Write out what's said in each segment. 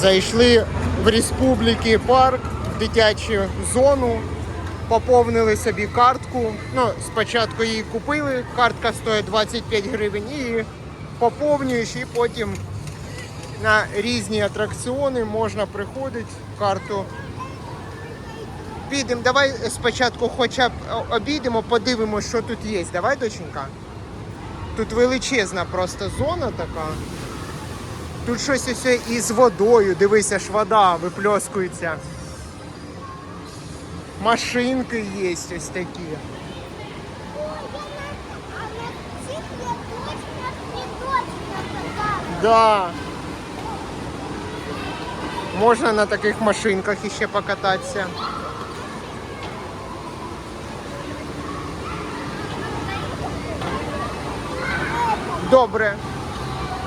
Зайшли в Республіки парк, в дитячу зону, поповнили собі картку. Ну, спочатку її купили, картка стоїть 25 гривень, і поповнюєш, і потім на різні атракціони можна приходити, карту. Підемо, давай спочатку хоча б обійдемо, подивимося, що тут є. Давай, доченька. Тут величезна просто зона така. Тут щось усе із водою, дивися, ж вода випльоскується. Машинки є ось такі. Да. Можна на таких машинках іще покататися. Добре.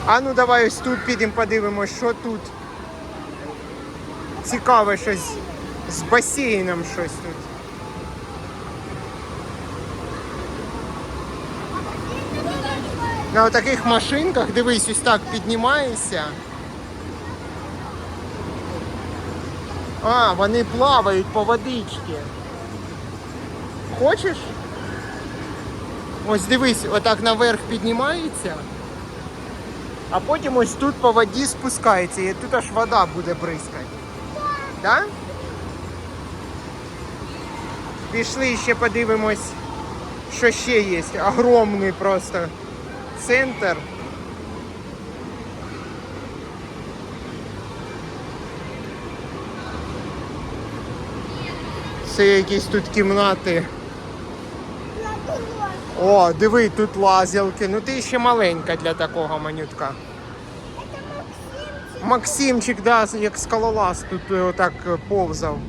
А ну давай ось тут підемо подивимось, що тут. Цікаве щось з басейном щось тут. На таких машинках, дивись, ось так піднімаєшся. А, вони плавають по водичці. Хочеш? Ось дивись, отак наверх піднімається, а потім ось тут по воді спускається, і тут аж вода буде бризкати. Да? Пішли ще подивимось, що ще є. Огромний просто центр. Це якісь тут кімнати. О, диви, тут лазілки. Ну ти ще маленька для такого манютка. Максимчик, да, як скалолаз тут е, отак е, повзав.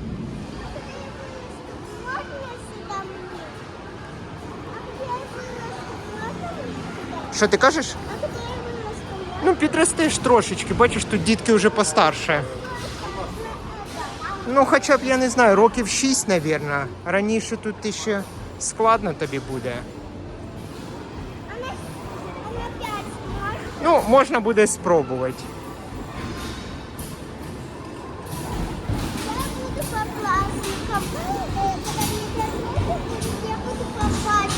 Що ти кажеш? Ну, підростеш трошечки, бачиш, тут дітки вже постарше. Ну, хоча б, я не знаю, років 6, мабуть. Раніше тут ще складно тобі буде. Ну, можна буде спробувати.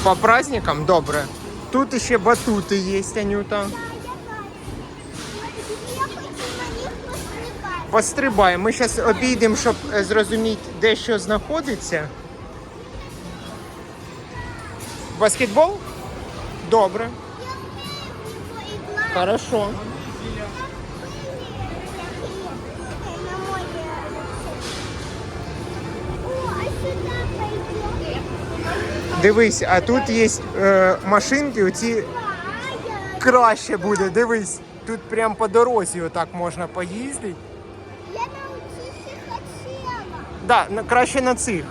По праздникам добре. Тут ще батути є, Анюта. Пострибаємо. Ми зараз обійдемо, щоб е, зрозуміти, де що знаходиться. Баскетбол? Добре. Хорошо. Дивись, а тут є е, машинки, оці краще буде. Дивись, тут прямо по дорозі отак можна поїздити. Я научиться хотела. Да, на- краще на цих.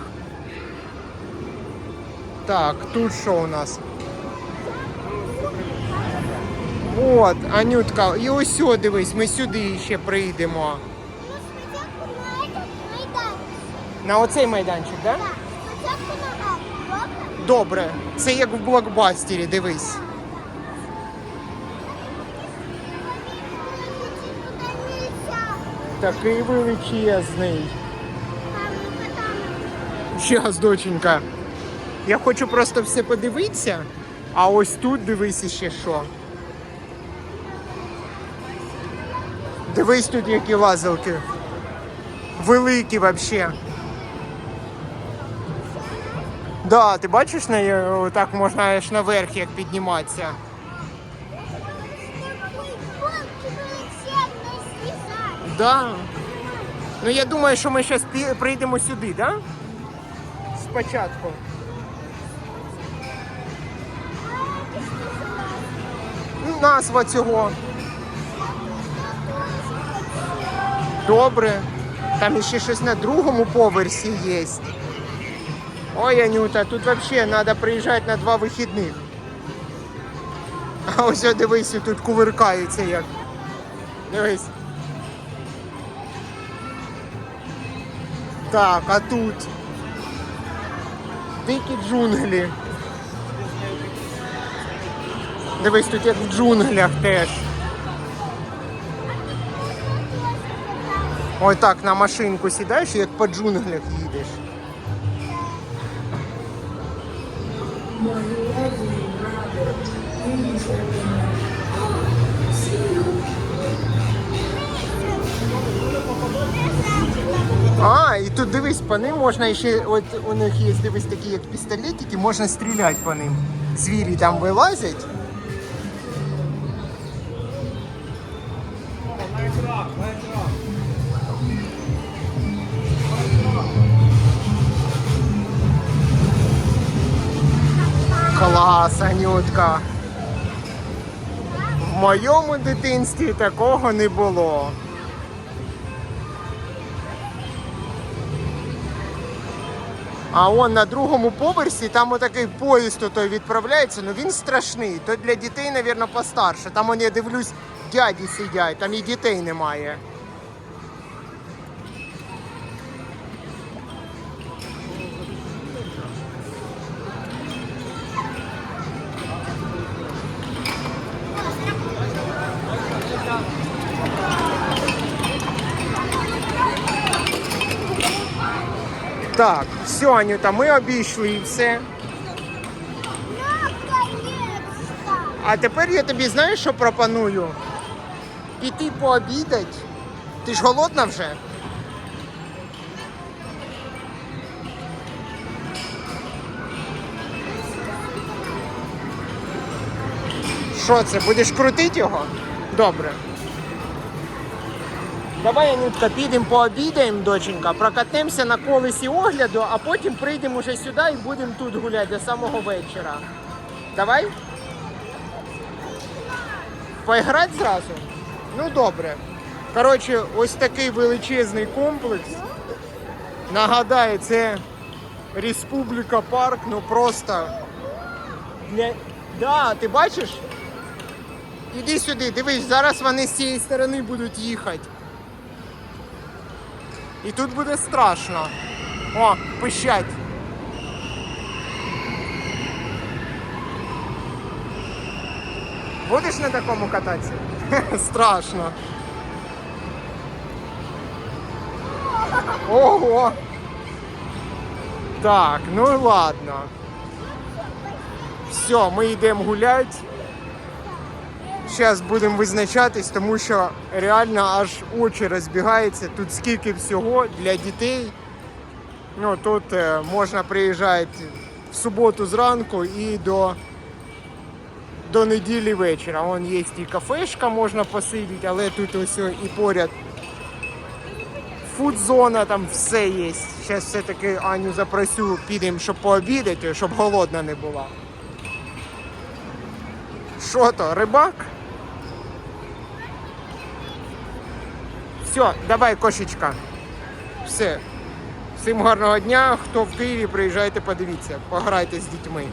Так, тут що у нас? От, Анютка, і ось дивись, ми сюди ще прийдемо. На оцей майданчик, так? Да? Спочатку на этот. Добре? Це як в блокбастері, дивись. Такий величезний. Щас, доченька. Я хочу просто все подивитися, а ось тут дивись ще що. Дивись тут які лазилки. Великі вообще. Да, ти бачиш е, так можна аж наверх як підніматися. Да. Ну я думаю, що ми зараз прийдемо сюди, да? Спочатку. Назва цього. Добре. Там ще щось на другому поверсі є. Ой, Анюта, тут взагалі треба приїжджати на два вихідних. А ось дивись, тут кувиркаються як. Дивись. Так, а тут. Дикі джунглі. Дивись, тут як в джунглях теж. Ой так на машинку сідаєш, як по джунглях їдеш. А, і тут дивись, по ним можна ще, от у них є, дивись, такі як пістолетики, можна стріляти по ним. Звірі там вилазять. Клас, Анютка. В моєму дитинстві такого не було. А он на другому поверсі, там отакий поїзд той відправляється, ну він страшний. То для дітей, мабуть, постарше. Там он, я дивлюсь, дяді сидять, там і дітей немає. Так, все, Анюта, ми обійшли все. А тепер я тобі знаєш, що пропоную? Піти пообідати. Ти ж голодна вже? Що це, будеш крутити його? Добре. Давай, Анютка, підемо пообідаємо, доченька, прокатнемося на колесі огляду, а потім прийдемо вже сюди і будемо тут гуляти до самого вечора. Давай? Поіграти зразу? Ну добре. Коротше, ось такий величезний комплекс. Нагадаю, це Республіка Парк, ну просто. Для... Да, ти бачиш? Іди сюди, дивись, зараз вони з цієї сторони будуть їхати. І тут буде страшно. О, пищать. Будеш на такому кататися? Страшно. Ого. Так, ну ладно. Все, ми йдемо гуляти. Зараз будемо визначатись, тому що реально аж очі розбігаються. Тут скільки всього для дітей. Ну, тут е, можна приїжджати в суботу зранку і до, до неділі вечора. Вон є і кафешка, можна посидіти, але тут ось і поряд фудзона, там все є. Зараз все-таки Аню запросю, підемо, щоб пообідати, щоб голодна не була. Що то, рибак? Все, давай, кошечка. Все. Всім гарного дня. Хто в Києві, приїжджайте, подивіться, пограйте з дітьми.